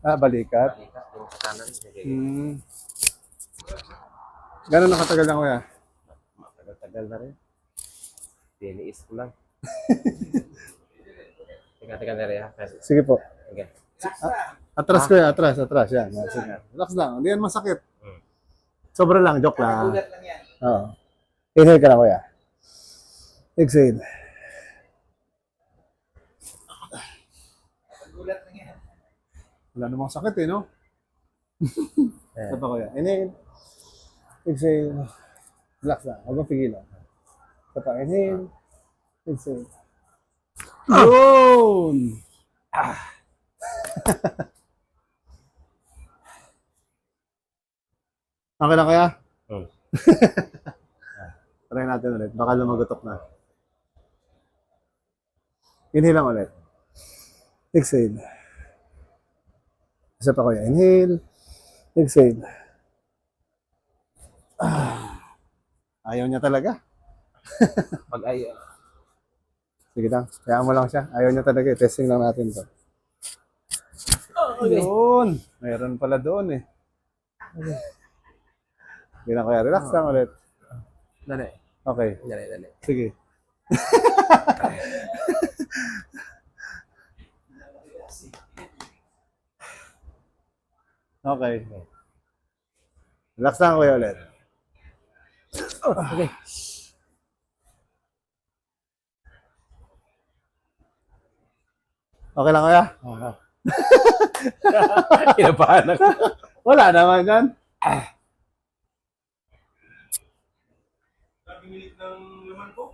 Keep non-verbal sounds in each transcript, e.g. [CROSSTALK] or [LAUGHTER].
Ah, balikat. Balikat yung sa kanan. Sige. Hmm. Gano'n nakatagal na kuya? Matagal-tagal na rin. Tiniis ko lang. [LAUGHS] Teka, teka na rin ha. Sige po. okay. Atras kuya, atras, atras. Yan. yan, Sige. Relax lang. Hindi yan masakit. Hmm. Sobra lang, joke lang. Ugat lang yan. Oo. Inhale ka na kuya. Exhale. Ugat lang yan. Wala namang sakit eh, no? [LAUGHS] Eh. Ito pa kuya. Inhale. Exhale. Relax lang. Huwag mong pigilan. Ito pa. Inhale. Exhale. Yun! okay lang kaya? Hmm. Try natin ulit. Baka lumagotok na. Inhale lang ulit. Exhale. Isa pa kuya. Inhale. Exhale. Ah. Ayaw niya talaga. [LAUGHS] Pag ay, Sige lang. Kaya mo lang siya. Ayaw niya talaga. Testing lang natin to. Yun. Meron pala doon eh. Sige lang kuya. Relax lang ulit. dali. Okay. Dali, dali. Sige. [LAUGHS] okay. Relax lang kuya ulit. Okay. Okay lang kuya? Kinabahan [LAUGHS] ako. Wala naman yan. Nabingilit ng laman ko.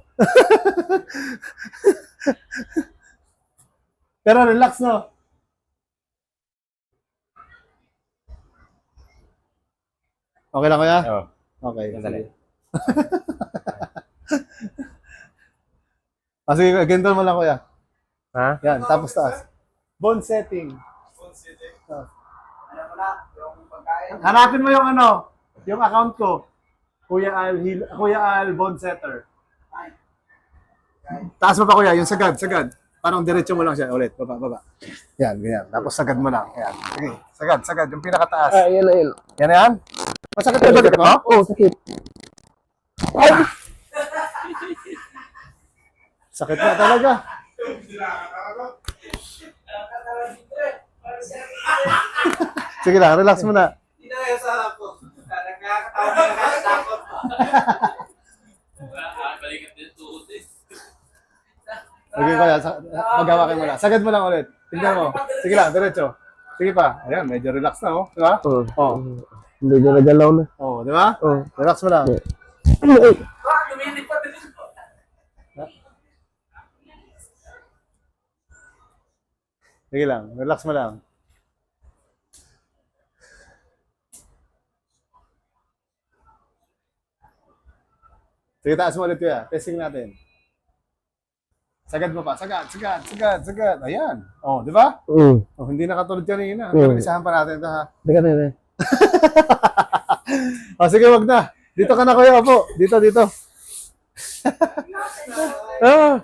Pero relax no. Okay lang kuya? Oo. Okay. Dali. sige. [LAUGHS] Ah, sige, ganito mo lang kuya. Ha? Yan, tapos taas. Bone setting. Alam mo na, yung pagkain. Hanapin mo yung ano, yung account ko. Kuya Al, Hil- Kuya Al Bone Setter. Taas mo pa kuya, yung sagad, sagad. Parang diretso mo lang siya. Ulit, baba, baba. Yan, ganyan. Tapos sagad mo lang. Yan. Sige, sagad, sagad. Yung pinakataas. Ah, yan, yan. Yan yan. Masakit ba bagat mo? Oo, sakit. Sakit na talaga. Sige lang, relax mo na. Hindi na kayo sa harap ko. Nagkakatawa na nakakatakot. Okay, kuya. sa- Maghawakin mo lang. Sagad mo lang ulit. Tignan mo. Sige lang, diretso. Sige pa. Ayan, medyo relax na, oh. Di ba? Oo. Oh. Hindi niya nagalaw na. Oh, di ba? Oo. Relax mo lang. Ah, lumilipad din ito. Sige lang, relax mo lang. Sige, taas mo ulit kuya. Testing natin. Sagad mo pa. Sagad, sagad, sagad, sagad. Ayan. Oh, di ba? Oo. Oh, hindi nakatulad kanina. Oo. Pero isahan pa natin ito ha. Teka, teka. Oh, [LAUGHS] sige, wag na. Dito ka na kuya, opo. Dito, dito. [LAUGHS] ah,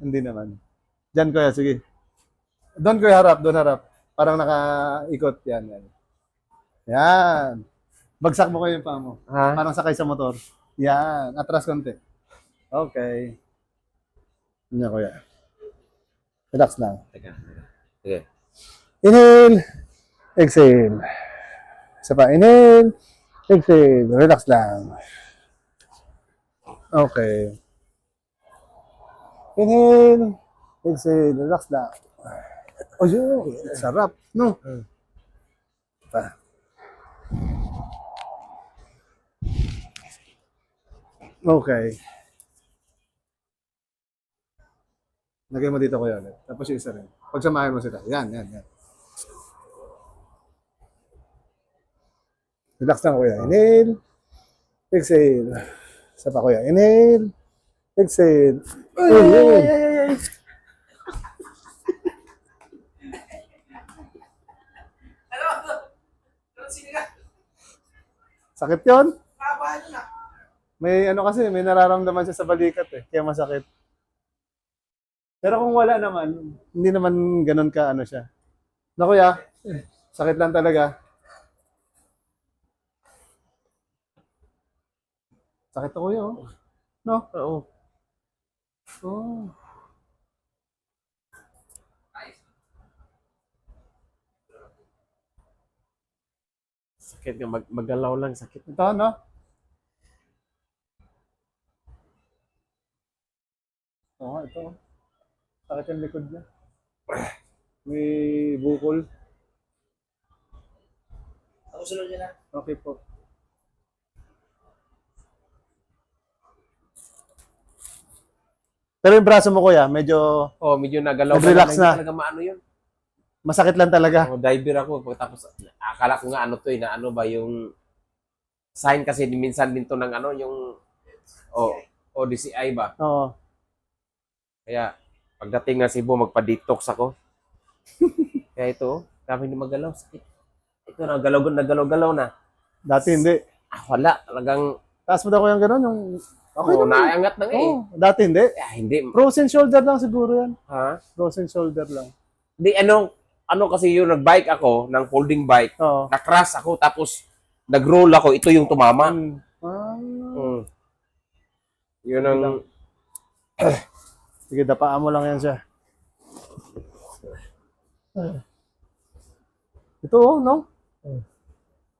hindi naman. Diyan kuya, sige. Doon kuya harap, doon harap. Parang nakaikot. Yan, yan. Yan. Bagsak mo kayo yung paa mo. Ha? Parang sakay sa motor. Yan. Atras konti. Okay. Yan kuya. Relax lang. Teka. Sige. Inhale. Exhale. Isa pa. Inhale. Exhale. Relax lang. Okay. Inhale. Exhale. Relax lang. Oh, yun. Sarap. No? Pa. Okay. Lagay mo dito ko ulit. Tapos yung isa rin. Pagsamahin mo sila. Yan, yan, yan. Relax lang kuya. Inhale. Exhale. Isa pa kuya. Inhale. Exhale. Ay, ay, ay, ay, ay. Sakit na. May ano kasi, may nararamdaman siya sa balikat eh. Kaya masakit. Pero kung wala naman, hindi naman ganun ka ano siya. Na kuya, sakit lang talaga. Sakit to kuya, oh. No? Oo. Oh. Sakit nga. Mag magalaw lang. Sakit. Ito, no? Oo, ito. Sakit yung likod niya. May bukol. Ako sunod yun na. Okay po. Pero yung braso mo kuya, medyo Oh, medyo nagalaw. Nag-relax Hindi na. talaga maano yun. masakit lang talaga. Oh, diver ako. Tapos, akala ko nga ano to eh, na ano ba yung sign kasi minsan din to ng ano, yung oh, o DCI ba? Oo. Kaya, pagdating nga Cebu, magpa-detox ako. [LAUGHS] Kaya ito, oh, grabe hindi magalaw. Sakit. Ito, nagalaw, nagalaw-galaw na. Dati hindi. Ah, wala. Talagang, Taas mo daw ko yung gano'n, yung... Okay oh, naman. naangat na nga eh. Oo, dati hindi. Ah, hindi. Frozen shoulder lang siguro yan. Ha? Frozen shoulder lang. Di, ano, ano kasi yung nag-bike ako, ng folding bike, Oo. na-crash ako, tapos nag-roll ako, ito yung tumama. Mm. Ah. Mm. Yun ang, [CLEARS THROAT] Sige, dapaan mo lang yan siya. Ito, oh, no?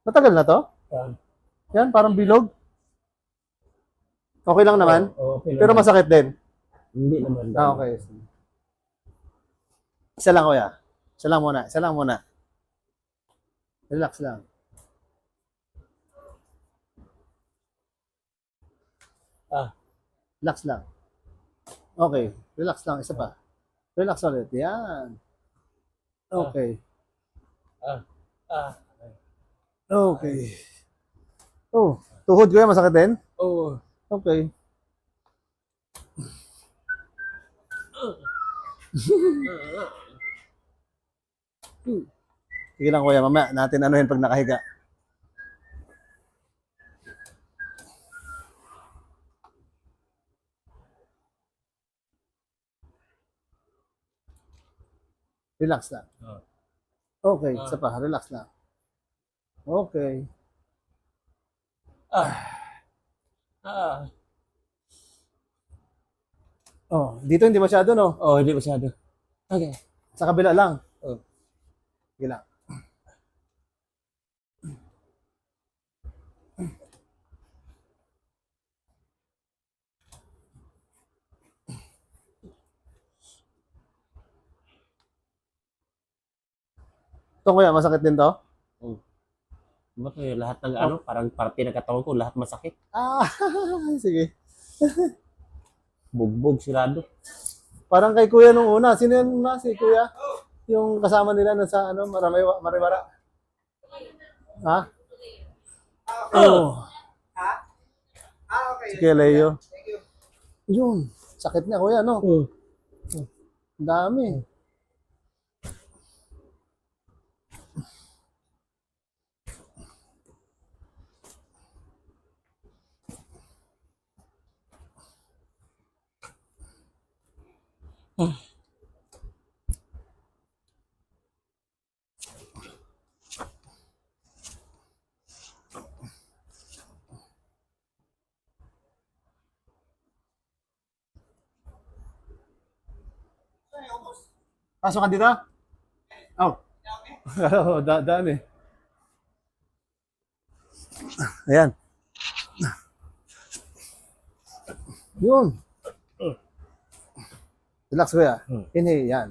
Matagal na to? Yan, parang bilog. Okay lang naman? okay Pero masakit din. Hindi naman. Ah, okay. Isa lang, kuya. Isa lang muna. Isa lang muna. Relax lang. Ah. Relax lang. Okay. Relax lang. Isa pa. Relax ulit. Yan. Okay. Ah. Ah. Okay. Oh, tuhod ko yan. Masakit din? Oh. Okay. Sige lang kuya, mamaya natin anuhin pag nakahiga. Relax lang. Okay, isa pa, relax lang. Okay. Ah. Oh, dito hindi masyado, no? Oh, hindi masyado. Okay. Sa kabila lang. Oh. Sige lang. Ito kuya, masakit din to? Ba't eh, lahat ng ano, parang parte ng katawan ko, lahat masakit. Ah, [LAUGHS] sige. Bugbog, sirado. Parang kay kuya nung una. Sino yung una? Si kuya? Yung kasama nila na sa ano, maramay, marimara. Ha? Oh, Ha? Ah, okay. si Kuya Leo. Yun. Sakit niya, kuya, no? Oh. Ang dami. Pasok ka dito? Oh. [LAUGHS] Oo, da eh. Ayan. Yun. Relax kuya. Inhale, yan.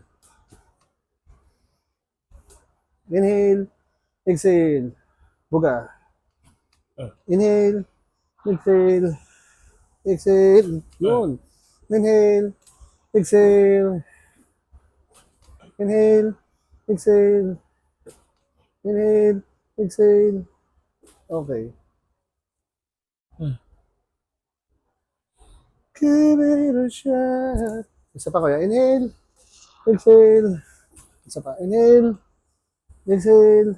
Inhale. Exhale. Buga. Inhale. Exhale. Exhale. Yun. Inhale. Exhale. Inhale. Exhale. Inhale. Exhale. Okay. Give it a shot. Isa pa kuya. Inhale. Exhale. Isa pa. Inhale. Exhale.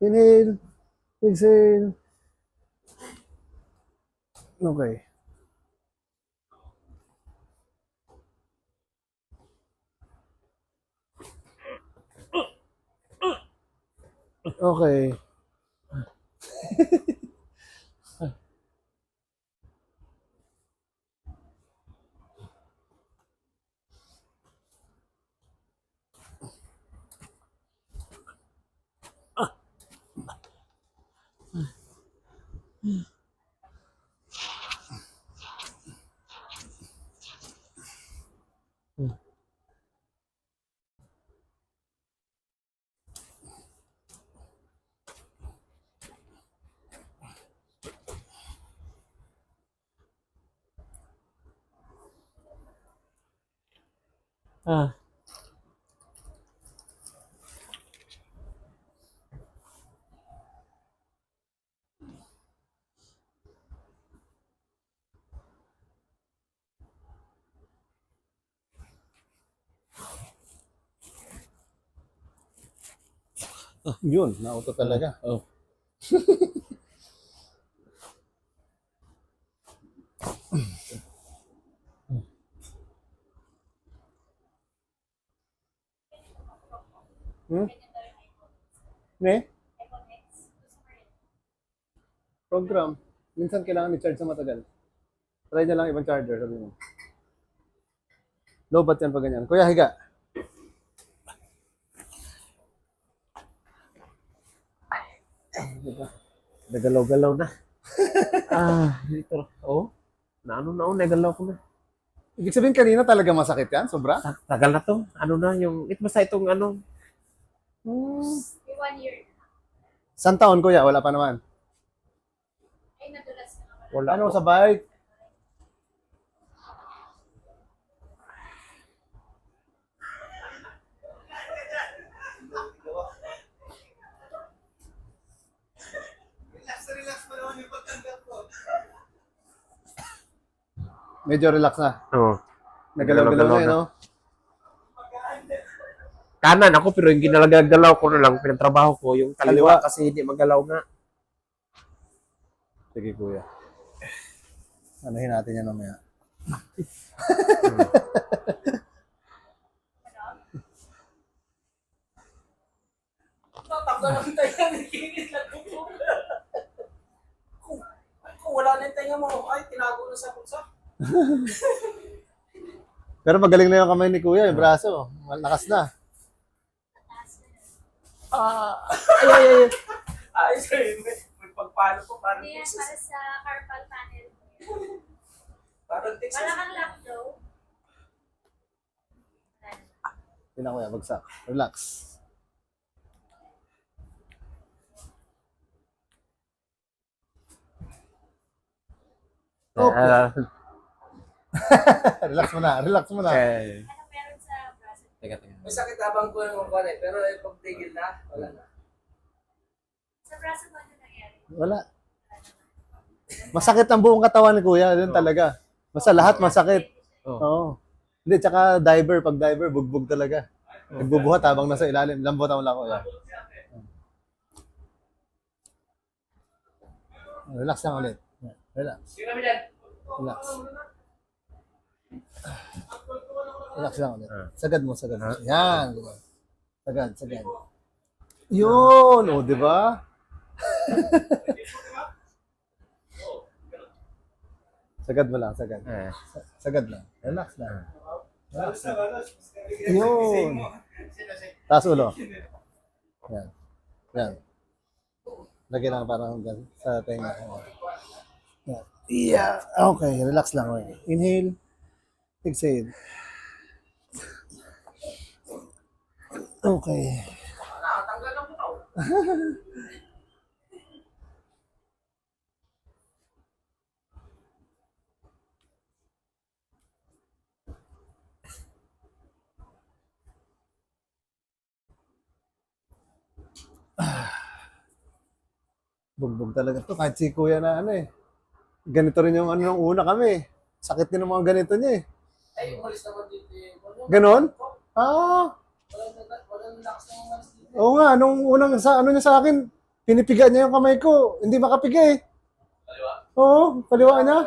Inhale. Exhale. Okay. Okay. [LAUGHS] Ah. Yun, nauto talaga. Oh. Hmm? Ne? Program. Minsan kailangan i-charge sa matagal. Try niya lang ibang charger, sabi mo. Low bat yan pag ganyan. Kuya, higa. Nagalaw-galaw na. [LAUGHS] ah, dito. Oh. Naano na oh, nagalaw ko na. Ibig sabihin kanina talaga masakit yan? Sobra? Ta- Tagal na to. Ano na yung, it basta itong ano. Hmm. One year. San taon, kuya? Wala pa naman. Ay, nadulas na naman. Wala. Ano sa bike? Relax na relax pa naman yung pagtanggap ko. Medyo relax na. Oo. Nagalaw-galaw na, eh, no? Kanan ako pero yung ginalagalaw ko na lang pinagtrabaho ko yung kaliwa, Kaliwa. kasi hindi magalaw nga. Sige, kuya. Anuhin natin yan mamaya. Tatanggal ang tayo, nakikinis lang po. Kung, kung wala na yung tenga mo, ay, tinago na sa bulsa. Pero magaling na yung kamay ni kuya, yung braso. Malakas na. Ay, ay, ay. Ay, sorry, may, may pagpalo ko, parang Hindi yan, para sa carpal tunnel. Parang Texas. Wala kang lock though. Yun na kuya, bagsak. Relax. Okay. [LAUGHS] Relax mo na, relax mo na. okay. Ano meron sa braso? Teka, teka. May sakit habang ko yung kuwan eh, pero eh, pag tigil na, wala na. Sa braso mo ano nangyari? Wala. Masakit ang buong katawan ni kuya, yun talaga. Basta lahat masakit. Oh. Oo. Hindi, tsaka diver, pag diver, bugbog talaga. Nagbubuhat habang nasa ilalim. Lambot ang wala kuya. Relax lang ulit. Relax. Relax. Relax lang ulit. Ah. Sagad mo, sagad mo. Yan. Sagad, sagad. Yun! O, di ba? sagad mo lang, sagad. Ah. Sagad lang. Relax lang. Balos na balos. Yun. Taas ulo. Yan. Yan. Lagyan lang parang sa tenga. Yan. Yeah. Okay. Relax lang. Okay. Inhale. Exhale. Okay. [SIGHS] Bugbog talaga to. Kahit si kuya na ano eh. Ganito rin yung ano nung una kami. Sakit din ng mga ganito niya eh. Ay, umalis naman dito eh. Walang- Ganon? Ah, Oo nga. Nung unang sa ano niya sa akin, pinipiga niya yung kamay ko. Hindi makapiga eh. Kaliwa. Oo, kaliwa niya.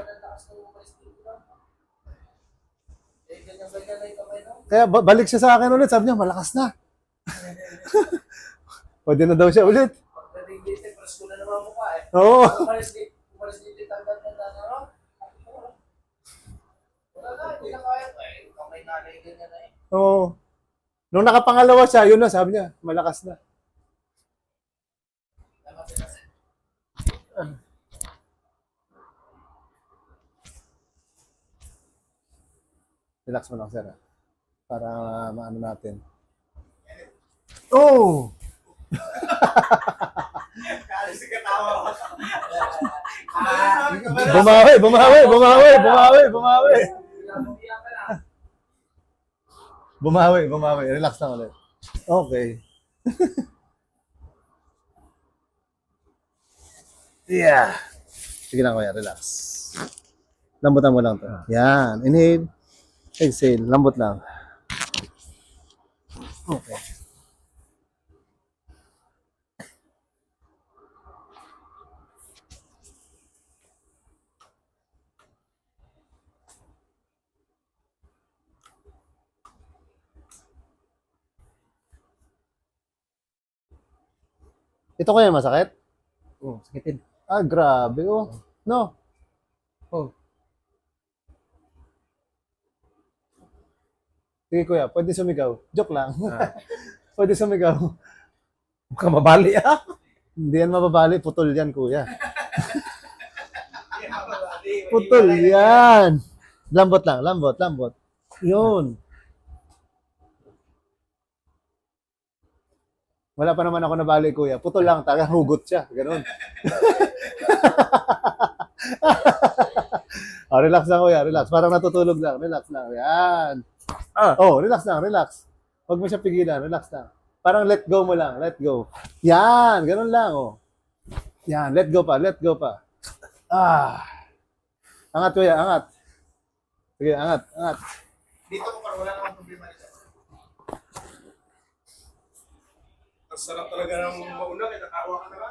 Kaya ba- balik siya sa akin ulit. Sabi niya, malakas na. [LAUGHS] Pwede na daw siya ulit. Oo. Oo. Nung nakapangalawa siya, yun na, sabi niya, malakas na. Relax mo lang, sir. ah. Para maano natin. Oh! [LAUGHS] Bumawi, bumawi, bumawi, bumawi, bumawi. Bumawi, bumawi. Relax lang ulit. Okay. [LAUGHS] yeah. Sige lang kuya, relax. Lambutan mo lang to. Yan. Inhale. Exhale. Lambot lang. Okay. Ito kaya masakit? Oh, sakitin. Ah, grabe oh. No. Oh. Sige kuya, pwede sumigaw. Joke lang. Ah. [LAUGHS] pwede sumigaw. Baka mabali ah. Hindi yan mababali. Putol yan, kuya. [LAUGHS] Putol yan. Lambot lang, lambot, lambot. Yun. Wala pa naman ako nabali, kuya. Putol lang, taga hugot siya. Ganun. [LAUGHS] oh, relax lang, kuya. Relax. Parang natutulog lang. Relax lang. Yan. Ah. Oh, relax lang, relax. Huwag mo siya pigilan. Relax lang. Parang let go mo lang. Let go. Yan. Ganun lang, oh. Yan. Let go pa. Let go pa. Ah. Angat, kuya. Angat. Sige, angat. Angat. Dito ko parang wala namang problema dito. Ang sarap talaga ng mauna, kaya nakawa ka naman.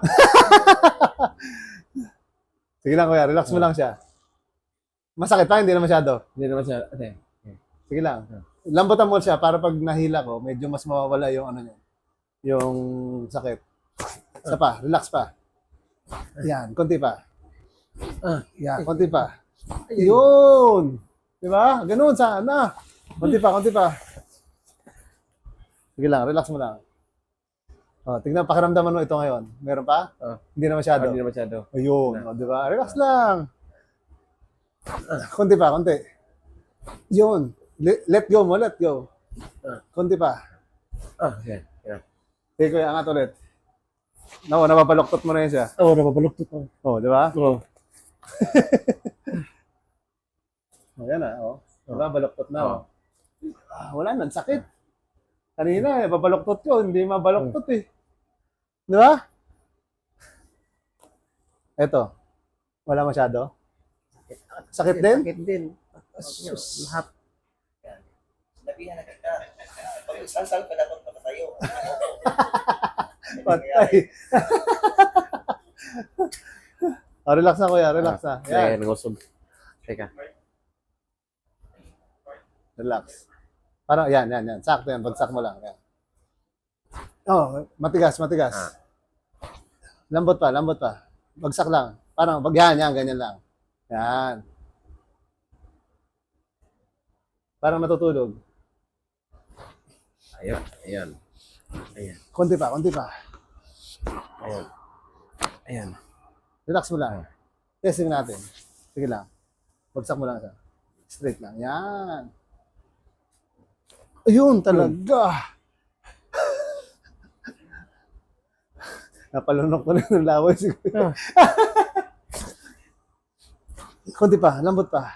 [LAUGHS] Sige lang, kuya. Relax mo lang siya. Masakit pa? Hindi na masyado. Hindi naman siya. Ate. Sige lang. Lambutan mo siya para pag nahila ko, medyo mas mawawala yung ano niya. Yung sakit. Isa pa. Relax pa. Yan. Konti pa. Ah. Yan. Konti pa. Yun. Di ba? Ganun sana. Konti pa, konti pa. Sige lang. Relax mo lang. Oh, tignan, pakiramdaman mo ito ngayon. Meron pa? Ah. Hindi na masyado. Hindi na masyado. Ayun, o, di ba? Relax lang. Konti pa, konti. Yun. Le- Let go mo, let go. Konti pa. Ah, yan. Yan. Sige, kuya, angat ulit. No, napapaloktot mo na yun siya. Oh, napabaluktot ko. Oh, di ba? Oh. [LAUGHS] Oh, yan na, oh. Di ba? Baloktot na, oh. Oh. Ah, wala na, sakit. Kanina, eh, pabaloktot ko, hindi mabaloktot eh. Di ba? Eto. Wala masyado? Sakit din? Sakit din. Sus. Lahat. Nabihan na kita. Pag isang ka dapat makatayo. Patay. [LAUGHS] oh, relax na kuya, relax na. Yan, Yan, ngusog. Teka. relax. Parang, yan, yan, yan. Sakto yan, bagsak mo lang. Yan. Oh, matigas, matigas. Ah. Lambot pa, lambot pa. Bagsak lang. Parang, pag yan, yan, ganyan lang. Yan. Parang natutulog. Ayun. Ayan. Ayan. Konti pa, konti pa. Ayan. Ayan. Relax mo lang. Testing natin. Sige lang. Bagsak mo lang siya. Straight lang. Yan. Ayun talaga. Napalunok ko na ng laway [LAUGHS] siguro. Konti pa, lambot pa.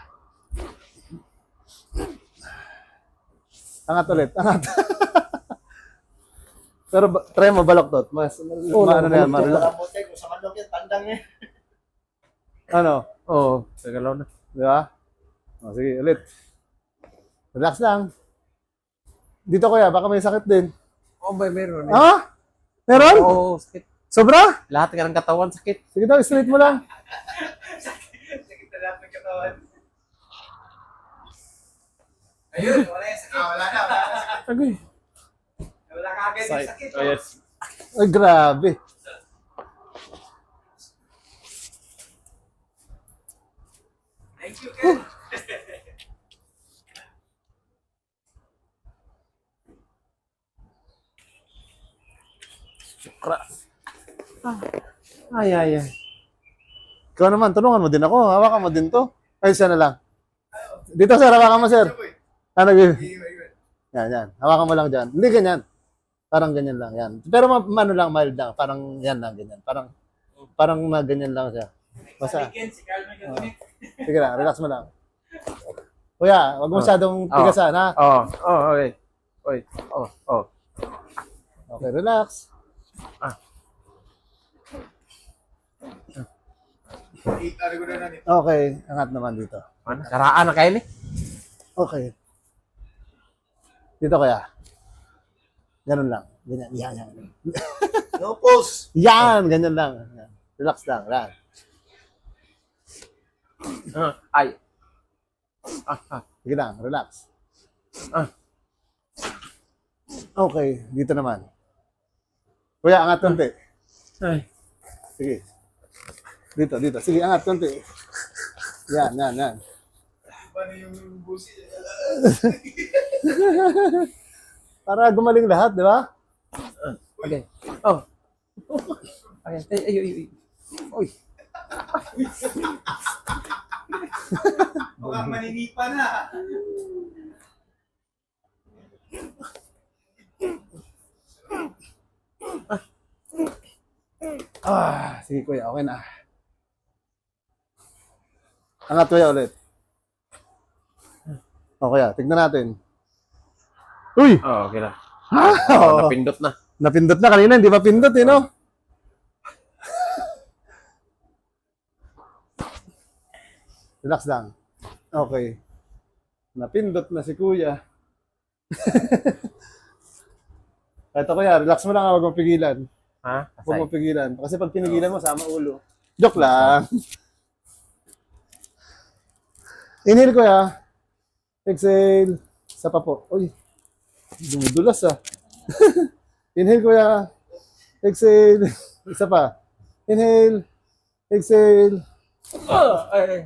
Angat ulit, angat. [LAUGHS] Pero ba- try mo baloktot. Mas, Oo, ma- ano na yan, Kamote, kung sa manok yan, tandang eh. Ano? Oh, gagalaw na. Di ba? O, sige, ulit. Relax lang. Dito kuya, baka may sakit din. Oh, may meron. Ha? Meron? Oh, sakit. Sobra? Lahat ka ng katawan sakit. Sige daw, straight mo lang. Sakit na lahat ng katawan. Ayun, wala yung sakit. Ah, wala na, wala na sakit. Agay. Wala ka agad yung sakit. Oh, yes. Ay, grabe. Thank you, Ken. Kra. Ay, ay, ay. Ikaw naman, tulungan mo din ako. Hawakan mo din to. Ay, siya na lang. Dito, sir. Hawakan mo, sir. Ano, yan, yan. Hawakan mo lang dyan. Hindi ganyan. Parang ganyan lang, yan. Pero ma- ano lang, mild lang. Parang yan lang, ganyan. Parang, parang na ganyan lang siya. Basta. Ken, si Carl may ganun. Sige lang, relax mo lang. Kuya, wag mo masyadong tigasan, ha? Oh, oh, okay. Oy, oh, oh. Okay, relax. Okay, angat naman dito. Ano? Saraan na kayo ni? Okay. Dito kaya. Ganun lang. Ganyan, yan, yan. No pulse. Yan, ganyan lang. Relax lang, relax. Ah, ay. Ah, ah. Sige lang, relax. Ah. Okay, dito naman. Kuya, angat konti. Ay. Sige. Dito, dito. Sige, angat konti. Yan, yan, yan. Paano yung busi? [LAUGHS] Para gumaling lahat, di ba? Okay. Oh. Ay, ay, ay, ay, ay. Uy. Mukhang maninipa na. Ah, sige kuya, okay na. Angat kuya ulit. O kuya, tignan natin. Uy! Oh, okay na. [LAUGHS] Oh, Napindot na. napindot na kanina, hindi pa pindot eh, no? [LAUGHS] Relax lang. Okay. Napindot na si kuya. [LAUGHS] Ito kuya, relax mo lang, ah, huwag mo pigilan. Ha? Huwag mo pigilan. Kasi pag pinigilan mo, sama ulo. Joke lang. Inhale ko ya. Exhale. Isa pa po. Uy. Dumudulas ah. [LAUGHS] Inhale ko ya. Exhale. [LAUGHS] Isa pa. Inhale. Exhale. Oh, ay, ay.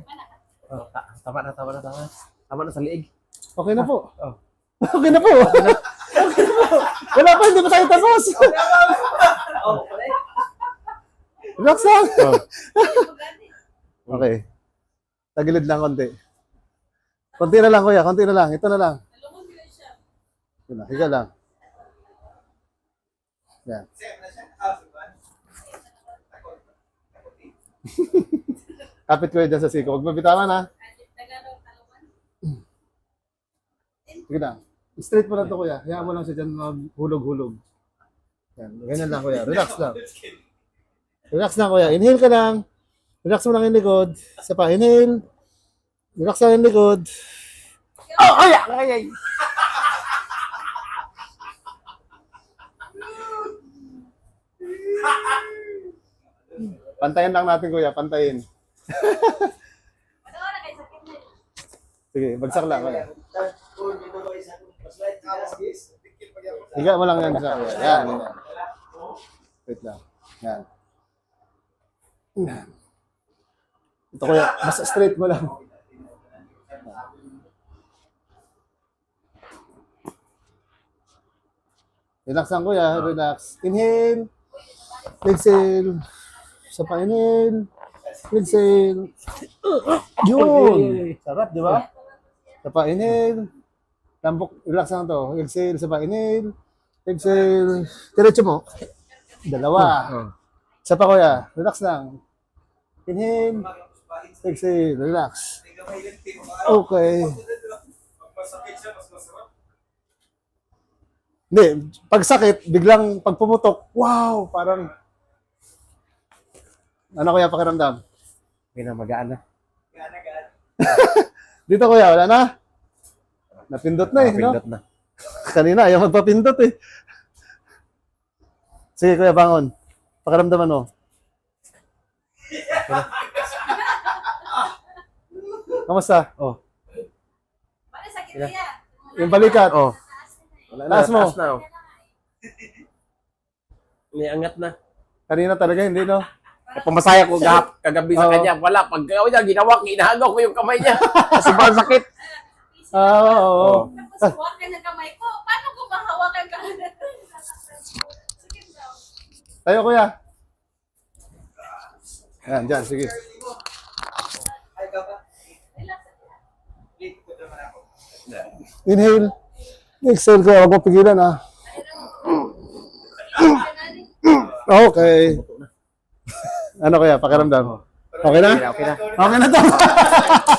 Oh, ta- tama na, tama na, tama na. Tama na sa liig. Okay na po. Oh. [LAUGHS] Okay na po. Okay na po. Wala pa, hindi pa tayo tapos. Oh, pala. Relax lang. Oh. Okay. Tagilid lang konti. Konti na lang kuya, konti na lang. Ito na lang. Ito na, higa lang. Yan. [LAUGHS] Kapit ko dyan sa siko. Huwag mabitawan ha. Sige lang. Straight mo lang to kuya. Hayaan mo lang siya dyan maghulog-hulog. Yan. Ganyan lang kuya. Relax lang. Relax lang kuya. Inhale ka lang. Relax mo lang yung likod. Isa pa. Inhale. Relax lang yung likod. Oh, ay, ay, ay. Pantayin lang natin kuya. Pantayin. Sige. Bagsak lang kuya. Higa mo lang yan sa kuya. Yan. Yan. Wait lang. Yan. Yan. Ito kuya. Mas straight mo lang. Relax lang kuya, relax. Inhale. Exhale. Sa pa inhale. Exhale. Yun. Sarap, di ba? Sa pa inhale. Tambok, relax lang to. Exhale, sa pa inhale. Exhale. Diretso mo. Dalawa. Oh. Sa pa kuya, relax lang. Inhale. Exhale, relax. Okay. Masakit siya, mas masarap. Hindi, pag sakit, biglang pag pumutok, wow, parang ano kuya pakiramdam? Okay na, magaan na. Gana. Dito kuya, wala na? Napindot na eh, no? Napindot na. [LAUGHS] Kanina, ayaw magpapindot eh. Sige kuya, bangon. Pakiramdaman mo. Kamusta? Oh. Paano sakit niya? Yung balikat. Oh. Taas na eh. Wala Taas mo. Taas na, oh. Niangat na. Kanina talaga hindi, no? Pamasaya ko gahap, kagabi sa Oo. kanya. Wala, pag gawin niya, ginawa, inahagaw ko yung kamay niya. Kasi parang sakit. [LAUGHS] Ah, oo, oo. Oo. Tapos hawakan ng kamay ko. Paano ko mahawakan ka? Sakit daw. Tayo, kuya. Yan, dyan, sige. Ay, ka ba? Relax. Wait, Inhale. Exhale ko. Huwag mo pigilan, ah. Okay. ano kaya, pakiramdam? Okay na? Okay na. Okay na to. [LAUGHS]